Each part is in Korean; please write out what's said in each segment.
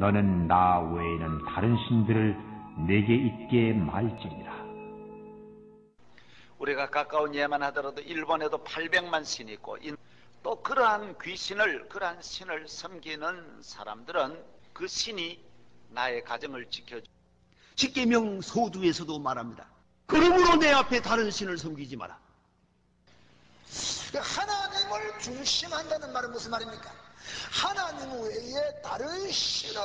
너는 나 외에는 다른 신들을 내게 있게 말지니라. 우리가 가까운 예만 하더라도 일본에도 800만 신이 있고 또 그러한 귀신을 그러한 신을 섬기는 사람들은 그 신이 나의 가정을 지켜주. 십계명 소두에서도 말합니다. 그러므로 내 앞에 다른 신을 섬기지 마라. 하나님을 중심한다는 말은 무슨 말입니까? 하나님 외에 다른 신을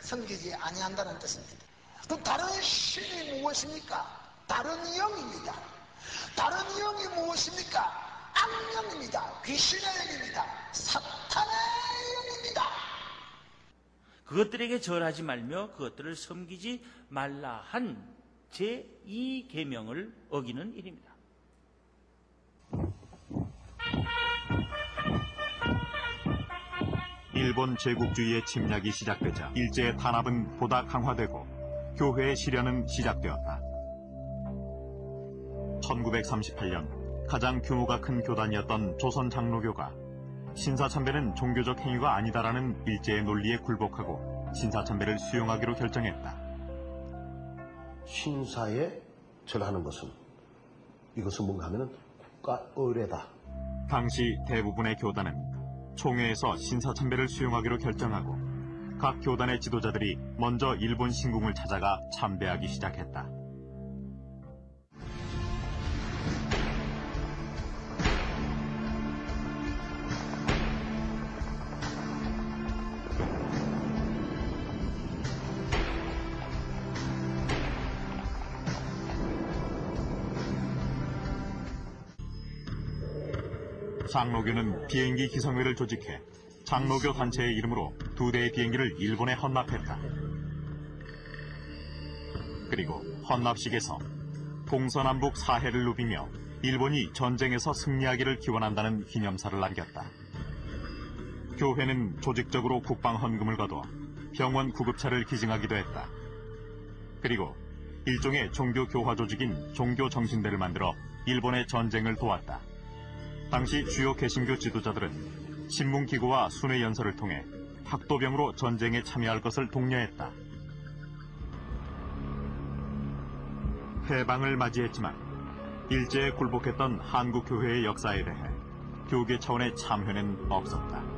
섬기지 아니한다는 뜻입니다. 그 다른 신이 무엇입니까? 다른 영입니다. 다른 영이 무엇입니까? 악령입니다. 귀신의 영입니다. 사탄의 영입니다. 그것들에게 절하지 말며 그것들을 섬기지 말라 한 제2계명을 어기는 일입니다. 일본 제국주의의 침략이 시작되자 일제의 탄압은 보다 강화되고 교회의 실현은 시작되었다. 1938년 가장 규모가 큰 교단이었던 조선 장로교가 신사참배는 종교적 행위가 아니다라는 일제의 논리에 굴복하고 신사참배를 수용하기로 결정했다. 신사에 절하는 것은 이것은 뭔가 하면은 국가 의례다. 당시 대부분의 교단은 총회에서 신사참배를 수용하기로 결정하고 각 교단의 지도자들이 먼저 일본 신궁을 찾아가 참배하기 시작했다. 장로교는 비행기 기성회를 조직해 장로교 단체의 이름으로 두 대의 비행기를 일본에 헌납했다. 그리고 헌납식에서 동서남북 사해를 누비며 일본이 전쟁에서 승리하기를 기원한다는 기념사를 남겼다. 교회는 조직적으로 국방 헌금을 거둬 병원 구급차를 기증하기도 했다. 그리고 일종의 종교 교화 조직인 종교 정신대를 만들어 일본의 전쟁을 도왔다. 당시 주요 개신교 지도자들은 신문기구와 순회 연설을 통해 학도병으로 전쟁에 참여할 것을 독려했다. 해방을 맞이했지만 일제에 굴복했던 한국교회의 역사에 대해 교계 차원의 참회는 없었다.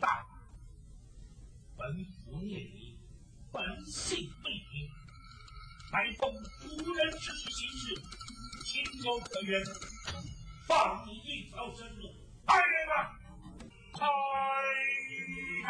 大，本府念你本性未泯，还奉主人之命行事，情有可原，放你一条生路。来人呐，开闸！